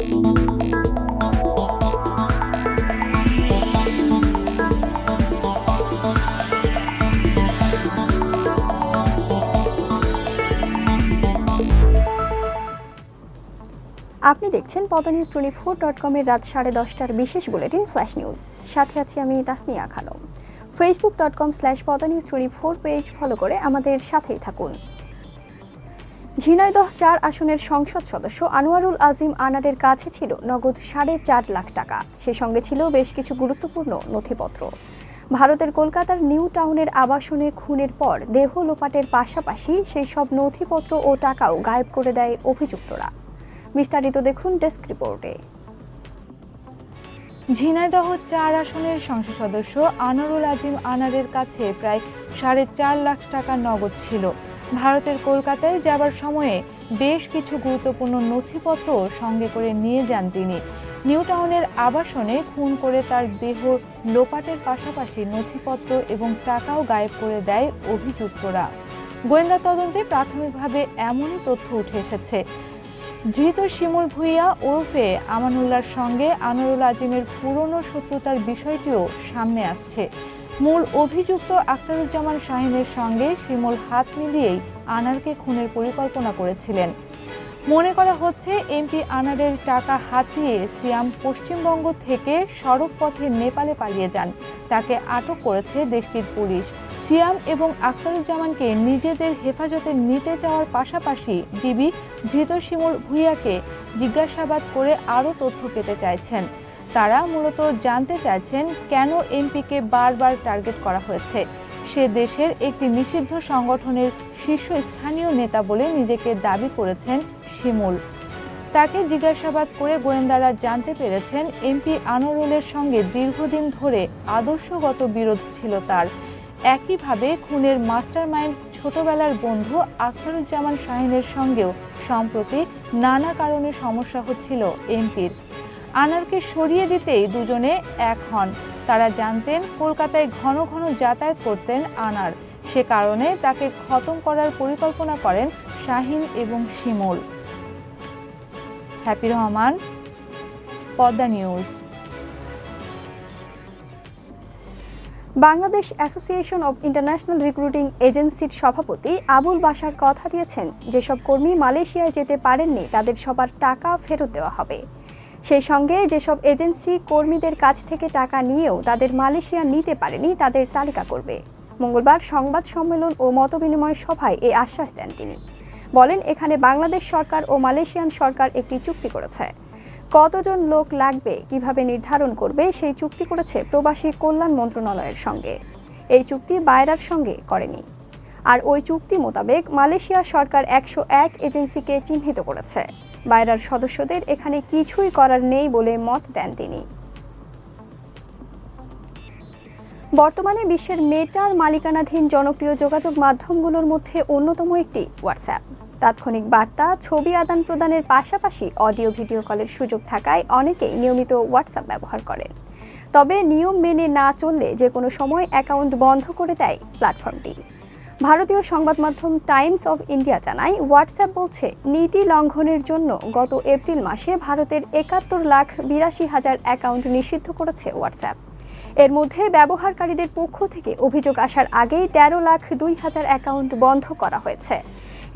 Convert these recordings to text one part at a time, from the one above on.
আপনি দেখছেন পদা নিউজ টোয়েন্টি ফোর ডট কমের রাত সাড়ে দশটার বিশেষ বুলেটিন ফ্ল্যাশ নিউজ। সাথে আছি আমি Tasnia Khanam Facebook dot com slash Padma news twenty four page follow করে আমাদের সাথেই থাকুন। ঝিনাইদহ চার আসনের সংসদ সদস্য আনোয়ারুল আজিম আনারের কাছে ছিল নগদ সাড়ে চার লাখ টাকা। সেই সঙ্গে ছিল বেশ কিছু গুরুত্বপূর্ণ নথিপত্র। ভারতের কলকাতার নিউ টাউনের আবাসনে খুনের পর দেহ লোপাটের পাশাপাশি সেই সব নথিপত্র ও টাকাও গায়েব করে দেয় অভিযুক্তরা। বিস্তারিত দেখুন ডেস্ক রিপোর্টে। ঝিনাইদহ চার আসনের সংসদ সদস্য আনারুল আজিম আনারের কাছে প্রায় সাড়ে চার লাখ টাকা নগদ ছিল। ভারতের কলকাতায় যাবার সময়ে বেশ কিছু গুরুত্বপূর্ণ নথিপত্র সঙ্গে করে নিয়ে যান তিনি। নিউ টাউনের আবাসনে খুন করে তার দেহ লোপাটের পাশাপাশি নথিপত্র এবং টাকাও গায়েব করে দেয় অভিযুক্তরা। গোয়েন্দা তদন্তে প্রাথমিকভাবে এমনই তথ্য উঠে এসেছে। ধৃত শিমুল ভুইয়া ওরফে আমানুল্লাহর সঙ্গে আনোয়ারুল আজিমের পুরনো শত্রুতার বিষয়টিও সামনে আসছে। মূল অভিযুক্ত আখতারুজ্জামান শাহিনের সঙ্গে শিমুল হাত মিলিয়েই আনারকে খুনের পরিকল্পনা করেছিলেন। মনে করা হচ্ছে, এমপি আনারের টাকা হাতিয়ে সিয়াম পশ্চিমবঙ্গ থেকে সড়ক পথে নেপালে পালিয়ে যান। তাকে আটক করেছে দেশটির পুলিশ। সিয়াম এবং আখতারুজ্জামানকে নিজেদের হেফাজতে নিতে চাওয়ার পাশাপাশি ডিবি ধৃত শিমুল ভুইয়াকে জিজ্ঞাসাবাদ করে আরও তথ্য পেতে চাইছেন। তারা মূলত জানতে চাইছেন কেন এমপিকে বারবার টার্গেট করা হয়েছে। সে দেশের একটি নিষিদ্ধ সংগঠনের শীর্ষস্থানীয় নেতা বলে নিজেকে দাবি করেছেন শিমুল। তাকে জিজ্ঞাসাবাদ করে গোয়েন্দারা জানতে পেরেছেন এমপি আনোয়ারুলের সঙ্গে দীর্ঘদিন ধরে আদর্শগত বিরোধ ছিল তার। একইভাবে খুনের মাস্টারমাইন্ড ছোটবেলার বন্ধু আখতারুজ্জামান শাহিনের সঙ্গেও সম্প্রতি নানা কারণে সমস্যা হচ্ছিল এমপির। আনারকে সরিয়ে দিতেই দুজনে এক হন। তারা জানতেন কলকাতায় ঘন ঘন যাতায়াত করতেন আনার। সে কারণে তাকে খতম করার পরিকল্পনা করেন শাহিন এবং Shimul. Happy Rahman, Padma news. Bangladesh association of international recruiting এজেন্সির সভাপতি আবুল বাসার কথা দিয়েছেন, যেসব কর্মী মালয়েশিয়ায় যেতে পারেননি, তাদের সবার টাকা ফেরত দেওয়া হবে। সেই সঙ্গে যেসব এজেন্সি কর্মীদের কাছ থেকে টাকা নিয়েও তাদের মালয়েশিয়া নিতে পারেনি, তাদের তালিকা করবে। মঙ্গলবার সংবাদ সম্মেলন ও মতবিনিময় সভায় এই আশ্বাস দেন তিনি। বলেন, এখানে বাংলাদেশ সরকার ও মালয়েশিয়ান সরকার একটি চুক্তি করেছে। কতজন লোক লাগবে, কীভাবে নির্ধারণ করবে, সেই চুক্তি করেছে প্রবাসী কল্যাণ মন্ত্রণালয়ের সঙ্গে। এই চুক্তি বায়রার সঙ্গে করেনি। আর ওই চুক্তি মোতাবেক মালয়েশিয়া সরকার একশো এক এজেন্সিকে চিহ্নিত করেছে। বায়রার সদস্যদের এখানে কিছুই করার নেই বলে মত দেন তিনি। বর্তমানে বিশ্বের মেটার মালিকানাধীন জনপ্রিয় যোগাযোগ মাধ্যমগুলোর মধ্যে অন্যতম একটি হোয়াটসঅ্যাপ তাৎক্ষণিক বার্তা, ছবি আদান প্রদানের পাশাপাশি অডিও ভিডিও কলের সুযোগ থাকায় অনেকেই নিয়মিত হোয়াটসঅ্যাপ ব্যবহার করেন। তবে নিয়ম মেনে না চললে যে কোনো সময় অ্যাকাউন্ট বন্ধ করে দেয় প্ল্যাটফর্মটি। ভারতীয় সংবাদ মাধ্যম টাইমস অফ ইন্ডিয়া জানায়, হোয়াটসঅ্যাপ বলছে, নীতি লঙ্ঘনের জন্য গত এপ্রিল মাসে ভারতের একাত্তর লাখ বিরাশি হাজার অ্যাকাউন্ট নিষিদ্ধ করেছে হোয়াটসঅ্যাপ। এর মধ্যে ব্যবহারকারীদের পক্ষ থেকে অভিযোগ আসার আগেই তেরো লাখ দুই হাজার অ্যাকাউন্ট বন্ধ করা হয়েছে।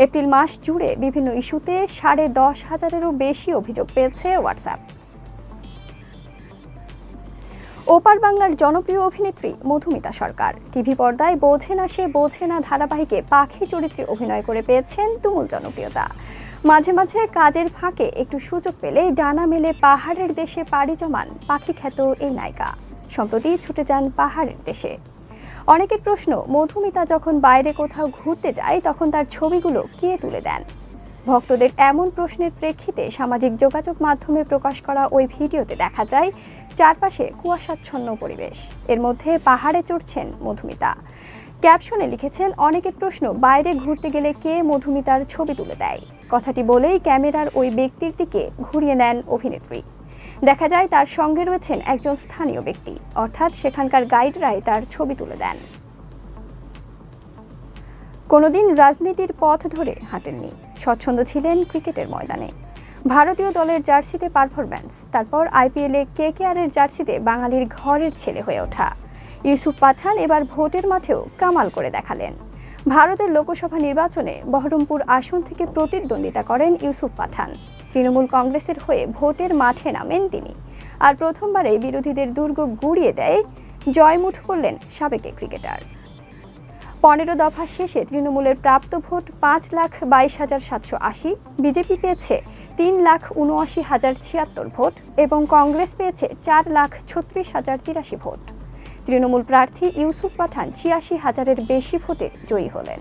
এপ্রিল মাস জুড়ে বিভিন্ন ইস্যুতে সাড়ে দশ হাজারেরও বেশি অভিযোগ পেয়েছে হোয়াটসঅ্যাপ। ওপার বাংলার জনপ্রিয় অভিনেত্রী মধুমিতা সরকার। টিভি পর্দায় বোঝে না সে বোঝে না ধারাবাহিকে পাখি চরিত্রে অভিনয় করে পেয়েছেন তুমুল জনপ্রিয়তা। মাঝে মাঝে কাজের ফাঁকে একটু সুযোগ পেলে ডানা মেলে পাহাড়ের দেশে পাড়ি জমান পাখি খ্যাত এই নায়িকা। সম্প্রতি ছুটে যান পাহাড়ের দেশে। অনেকের প্রশ্ন, মধুমিতা যখন বাইরে কোথাও ঘুরতে যায় তখন তার ছবিগুলো কে তুলে দেন? ভক্তদের এমন প্রশ্নের প্রেক্ষিতে সামাজিক যোগাযোগ মাধ্যমে প্রকাশ করা ওই ভিডিওতে দেখা যায়, চারপাশে কুয়াশাচ্ছন্ন পরিবেশ। এর মধ্যে পাহাড়ে চড়ছেন মধুমিতা। ক্যাপশনে লিখেছেন অনেকের প্রশ্ন, বাইরে ঘুরতে গেলে কে মধুমিতার ছবি তুলে দেয়? কথাটি বলেই ক্যামেরার ওই ব্যক্তির দিকে ঘুরিয়ে নেন অভিনেত্রী। দেখা যায়, তার সঙ্গে রয়েছেন একজন স্থানীয় ব্যক্তি, অর্থাৎ সেখানকার গাইডরাই তার ছবি তুলে দেন। কোনোদিন রাজনীতির পথ ধরে হাঁটেননি। স্বচ্ছন্দ ছিলেন ক্রিকেটের ময়দানে। ভারতীয় দলের জার্সিতে পারফরম্যান্স, তারপর আইপিএলে কে কে আর এর জার্সিতে বাঙালির ঘরের ছেলে হয়ে ওঠা। ইউসুফ পাঠান এবার ভোটের মাঠেও কামাল করে দেখালেন। ভারতের লোকসভা নির্বাচনে বহরমপুর আসন থেকে প্রতিদ্বন্দ্বিতা করেন ইউসুফ পাঠান। তৃণমূল কংগ্রেসের হয়ে ভোটের মাঠে নামেন তিনি। আর প্রথমবারে বিরোধীদের দুর্গ গুড়িয়ে দেয় জয়মুঠ করলেন সাবেক ক্রিকেটার। পনেরো দফা শেষে তৃণমূলের প্রাপ্ত ভোট পাঁচ লাখ বাইশ হাজার সাতশো আশি, বিজেপি পেয়েছে তিন লাখ উনআশি হাজার ছিয়াত্তর ভোট এবং কংগ্রেস পেয়েছে চার লাখ ছত্রিশ হাজার তিরাশি ভোট। তৃণমূল প্রার্থী ইউসুফ পাঠান ছিয়াশি হাজারের বেশি ভোটে জয়ী হলেন।